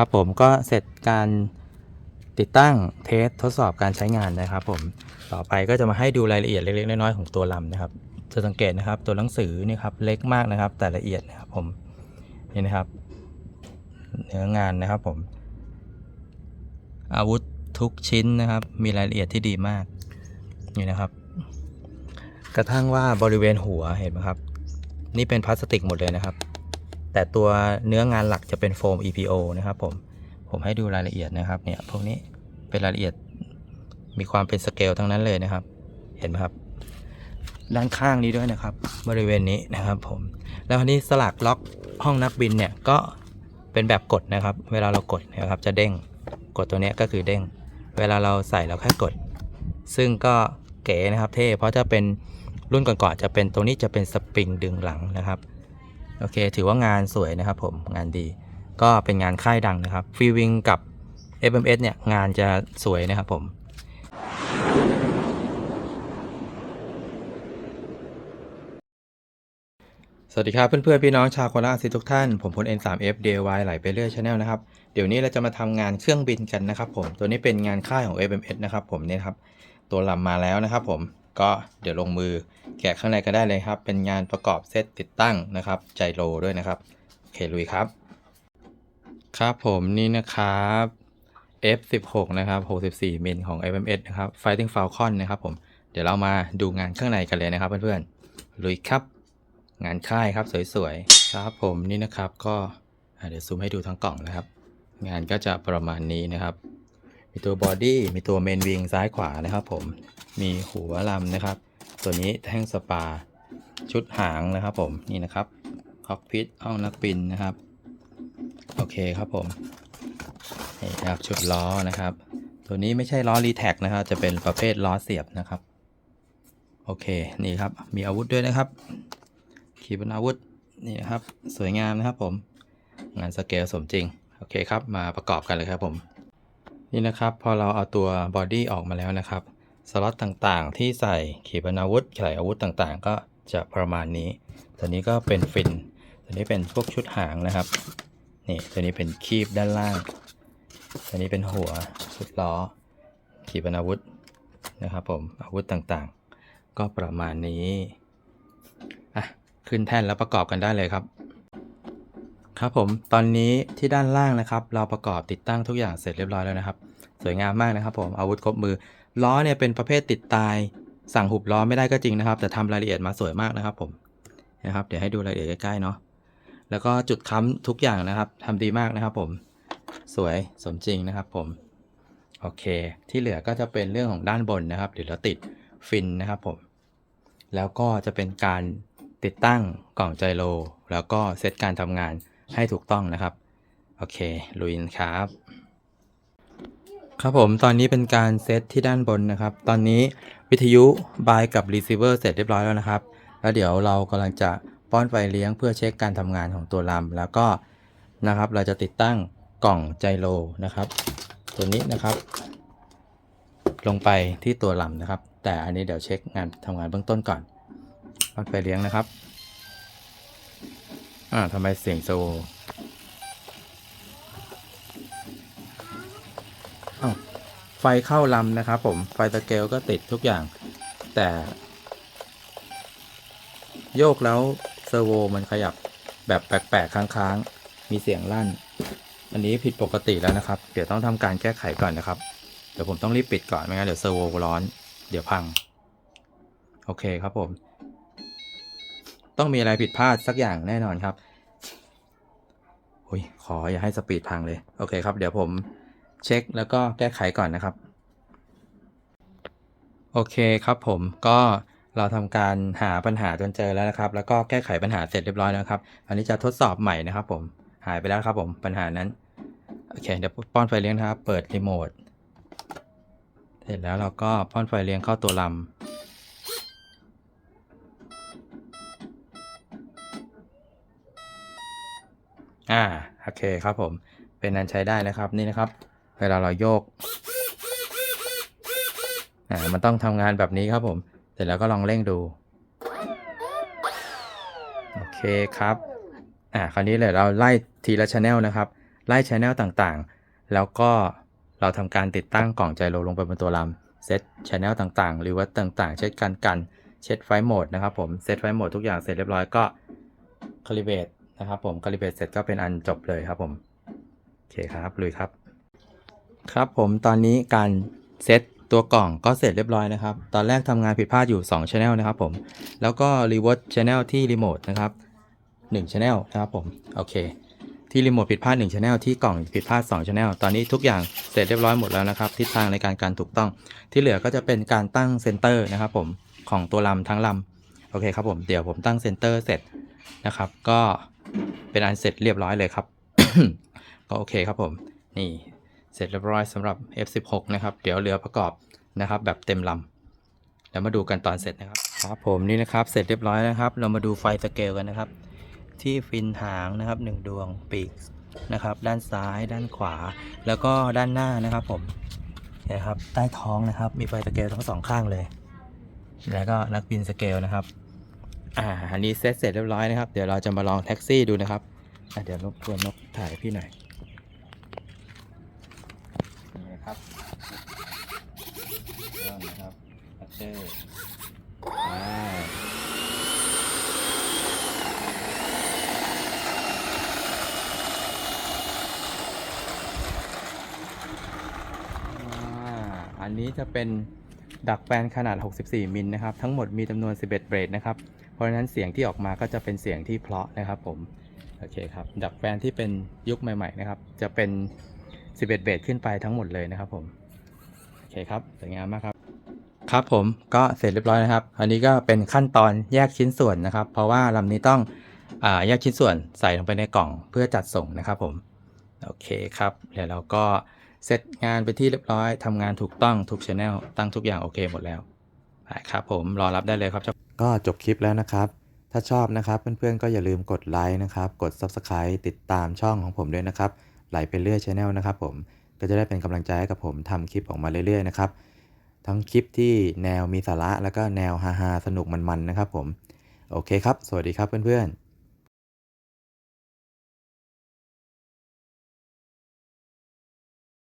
ครับผมก็เสร็จการติดตั้งเทสทดสอบการใช้งานนะครับ ผมต่อไปก็จะมาให้ดูรายละเอียดเล็กๆน้อยๆของตัวลำนะครับจะสังเกตนะครับตัวหนังสือนี่ครับเล็กมากนะครับ แต่ละเอียดนะครับผมนี่นะครับ เนื้องานนะครับผม อาวุธทุกชิ้นนะครับ มีรายละเอียดที่ดีมากนี่นะครับ กระทั่งว่าบริเวณหัวเห็นไหมครับ นี่เป็นพลาสติกหมดเลยนะครับ แต่ตัวเนื้องานหลักจะเป็นโฟม EPO นะครับผม ผมให้ดูรายละเอียดนะครับเนี่ยพวกนี้เป็นรายละเอียดมีความเป็นสเกลทั้งนั้นเลยนะครับ เห็นไหมครับ ด้านข้างนี้ด้วยนะครับ บริเวณนี้นะครับผม แล้วคราวนี้สลักล็อกห้องนักบินเนี่ยก็เป็นแบบกดนะครับ เวลาเรากดนะครับจะเด้ง กดตัวนี้ก็คือเด้ง เวลาเราใส่เราแค่กด ซึ่งก็เก๋นะครับเท่ เพราะจะเป็นรุ่นก่อนๆจะเป็นตรงนี้จะเป็นสปริงดึงหลังนะครับ โอเค ถือว่างานสวยนะครับผมงานดี ก็เป็นงานค่ายดังนะครับฟรีวิงกับ FMS เนี่ย งานจะสวยนะครับผมสวัสดีครับเพื่อนๆพี่น้องชาวโคราชทุกท่าน ผมพล N3F DIY ไหลไปเรื่อยชาแนลนะครับ เดี๋ยวนี้เราจะมาทำงานเครื่องบินกันนะครับผมตัวนี้เป็นงานค่ายของ FMS นะครับผมเนี่ยครับตัวลำมาแล้วนะครับผม ก็เดี๋ยวลงมือแกะข้างในก็ได้เลยครับ เป็นงานประกอบเซตติดตั้งนะครับไจโรด้วยนะครับโอเคลุยครับ ครับผมนี่นะครับ F16 นะครับ64มิลของ FMS นะครับ Fighting Falcon นะครับผมเดี๋ยวเรามาดูงานข้างในกันเลยนะครับเพื่อนๆลุยครับ งานค่ายครับสวยๆครับผมนี่นะครับก็เดี๋ยวซูมให้ดูทั้งกล่องนะครับ งานก็จะประมาณนี้นะครับ มีตัวบอดี้มีตัวเมนวิงซ้ายขวานะครับผม มีหัวลำนะครับ ตัวนี้แท่งสปาชุดหางนะครับผมนี่นะครับคอกพิทห้องนักบินนะครับ โอเคครับผมนี่ครับชุดล้อนะครับ ตัวนี้ไม่ใช่ล้อรีแท็กนะครับ จะเป็นประเภทล้อเสียบนะครับ โอเคนี่ครับมีอาวุธด้วยนะครับขีปนาวุธนี่นะครับสวยงามนะครับผมงานสเกลสมจริงโอเคครับมาประกอบกันเลยครับผมนี่นะครับพอเราเอาตัวบอดี้ออกมาแล้วนะครับ สล็อตต่างๆ ที่ใส่ขีปนาวุธใส่อาวุธต่างๆ ก็จะประมาณนี้ ตัวนี้ก็เป็นฟิน ตัวนี้เป็นพวกชุดหางนะครับ นี่ตัวนี้เป็นคีบด้านล่าง ตัวนี้เป็นหัวชุดล้อ ขีปนาวุธนะครับผม อาวุธต่างๆ ก็ประมาณนี้ อะ ขึ้นแท่นแล้วประกอบกันได้เลยครับ ครับผม ตอนนี้ที่ด้านล่างนะครับ เราประกอบติดตั้งทุกอย่างเสร็จเรียบร้อยแล้วนะครับ สวยงามมากนะครับผม อาวุธครบมือ ล้อเนี่ยเป็นประเภทติดตาย สั่งหุบล้อไม่ได้ก็จริงนะครับ แต่ทำรายละเอียดมาสวยมากนะครับผมนะครับ เดี๋ยวให้ดูรายละเอียดใกล้ๆเนาะแล้วก็จุดค้ำทุกอย่างนะครับทำดีมากนะครับ ผมสวยสมจริงนะครับ ผมโอเค ที่เหลือก็จะเป็นเรื่องของด้านบนนะครับเดี๋ยวเราติดฟินนะครับผมแล้วก็จะเป็นการติดตั้งกล่องไจโรแล้วก็เซตการทำงานให้ถูกต้องนะครับ โอเค ลุยนครับ ครับผมตอนนี้เป็นการเซตที่ด้านบนนะครับ ตอนนี้วิทยุบายกับรีเซิเวอร์เสร็จเรียบร้อยแล้วนะครับ แล้วเดี๋ยวเรากำลังจะป้อนไฟเลี้ยงเพื่อเช็คการทำงานของตัวลำแล้วก็นะครับเราจะติดตั้งกล่องไจโรนะครับ ตัวนี้นะครับ ลงไปที่ตัวลำนะครับ แต่อันนี้เดี๋ยวเช็คงานทำงานเบื้องต้นก่อนป้อนไฟเลี้ยงนะครับอ่าทำไมเสียงโซอ้าว ไฟเข้าลำนะครับผมไฟตะเกลก็ติดทุกอย่าง แต่ โยกแล้วเซอร์โวมันขยับแบบแปลกๆค้างๆ มีเสียงลั่น อันนี้ผิดปกติแล้วนะครับ เดี๋ยวต้องทำการแก้ไขก่อนนะครับ เดี๋ยวผมต้องรีบปิดก่อนไม่งั้นเดี๋ยวเซอร์โวร้อน เดี๋ยวพัง โอเคครับผม ต้องมีอะไรผิดพลาดสักอย่างแน่นอนครับโอ้ยขออย่าให้สปีดพังเลย โอเคครับ เดี๋ยวผม เช็คแล้วก็แก้ไขก่อนนะครับ โอเคครับผมก็เราทำการหาปัญหาจนเจอแล้วนะครับ แล้วก็แก้ไขปัญหาเสร็จเรียบร้อยแล้วครับ อันนี้จะทดสอบใหม่นะครับผมหายไปแล้วครับผมปัญหานั้นโอเคเดี๋ยวป้อนไฟเลี้ยงนะครับ เปิดรีโมทเสร็จแล้วเราก็ป้อนไฟเลี้ยงเข้าตัวลำอ่าโอเคครับผมเป็นอันใช้ได้นะครับนี่นะครับ เวลาเราโยกอ่ามันต้องทำงานแบบนี้ครับผม เสร็จแล้วก็ลองเร่งดู โอเคครับ อ่า คราวนี้เลยเราไล่ทีละชแนลนะครับ ไล่ชแนลต่างๆ แล้วก็เราทำการติดตั้งกล่องไจโรลงไปบนตัวลำเซตชแนลต่างๆ หรือว่าต่างๆ เช่นกันกัน เช็ดไฟโหมดนะครับผม เซตไฟโหมดทุกอย่างเสร็จเรียบร้อยก็คาลิเบตนะครับผมคาลิเบตเสร็จก็เป็นอันจบเลยครับผม โอเคครับ ลุยครับ ครับผมตอนนี้การเซตตัวกล่องก็เสร็จเรียบร้อยนะครับ ตอนแรกทำงานผิดพลาดอยู่2 Channel นะครับผม แล้วก็รีเวิร์ Channel ที่รีโมทนะครับ1 Channel นะครับผม โอเค ที่รีโมทผิดพลาด1 Channel ที่กล่องผิดพลาด2 Channel ตอนนี้ทุกอย่างเสร็จเรียบร้อยหมดแล้วนะครับ ทิศทางในการการถูกต้อง ที่เหลือก็จะเป็นการตั้งเซนเตอร์นะครับผม ของตัวลำทั้งลำ โอเคครับผม เดี๋ยวผมตั้งเซนเตอร์เสร็จนะครับ ก็เป็นอันเสร็จเรียบร้อยเลยครับ ก็โอเคครับผม นี่ เสร็จเรียบร้อยสำหรับ F16 นะครับ เดี๋ยวเหลือประกอบนะครับ แบบเต็มลำแล้วมาดูกันตอนเสร็จนะครับครับผมนี่นะครับเสร็จเรียบร้อยนะครับ เรามาดูไฟสเกลกันนะครับ ที่ฟินหางนะครับหนึ่งดวงปีกนะครับ ด้านซ้าย ด้านขวา แล้วก็ด้านหน้านะครับผมนะครับใต้ท้องนะครับ มีไฟสเกลทั้งสองข้างเลย แล้วก็นักบินสเกลนะครับอ่าอันนี้เซตเสร็จเรียบร้อยนะครับ เดี๋ยวเราจะมาลองแท็กซี่ดูนะครับเดี๋ยวรบกวนนกถ่ายพี่หน่อย นะครับเริ่มนะครับพัตเตอร์อ่าอันนี้จะเป็นดักแปลนขนาด 64 มิลนะครับ ทั้งหมดมีจำนวน 11 เบรดนะครับ เพราะฉะนั้นเสียงที่ออกมาก็จะเป็นเสียงที่เพราะนะครับผม โอเคครับ ดักแปลนที่เป็นยุคใหม่ ๆ นะครับ จะเป็น 11 เบสขึ้นไปทั้งหมดเลยนะครับผมโอเคครับสวยงามมากครับ ครับผมก็เสร็จเรียบร้อยนะครับ อันนี้ก็เป็นขั้นตอนแยกชิ้นส่วนนะครับ เพราะว่าลำนี้ต้องอาแยกชิ้นส่วนใส่ลงไปในกล่องเพื่อจัดส่งนะครับผมโอเคครับเดี๋ยวเราก็เสร็จงานไปที่เรียบร้อยทำงานถูกต้องทุกช anel ตั้งทุกอย่างโอเคหมดแล้วไปครับผมรอรับได้เลยครับ ก็จบคลิปแล้วนะครับ ถ้าชอบนะครับเพื่อนๆก็อย่าลืมกดไลค์นะครับ กด Subscribe ติดตามช่องของผมด้วยนะครับ ไหลไปเรื่อยชแนลนะครับผมก็จะได้เป็นกำลังใจให้กับผมทำคลิปออกมาเรื่อยๆนะครับทั้งคลิปที่แนวมีสาระแล้วก็แนวฮาๆสนุกมันๆนะครับผมโอเคครับ สวัสดีครับเพื่อนๆ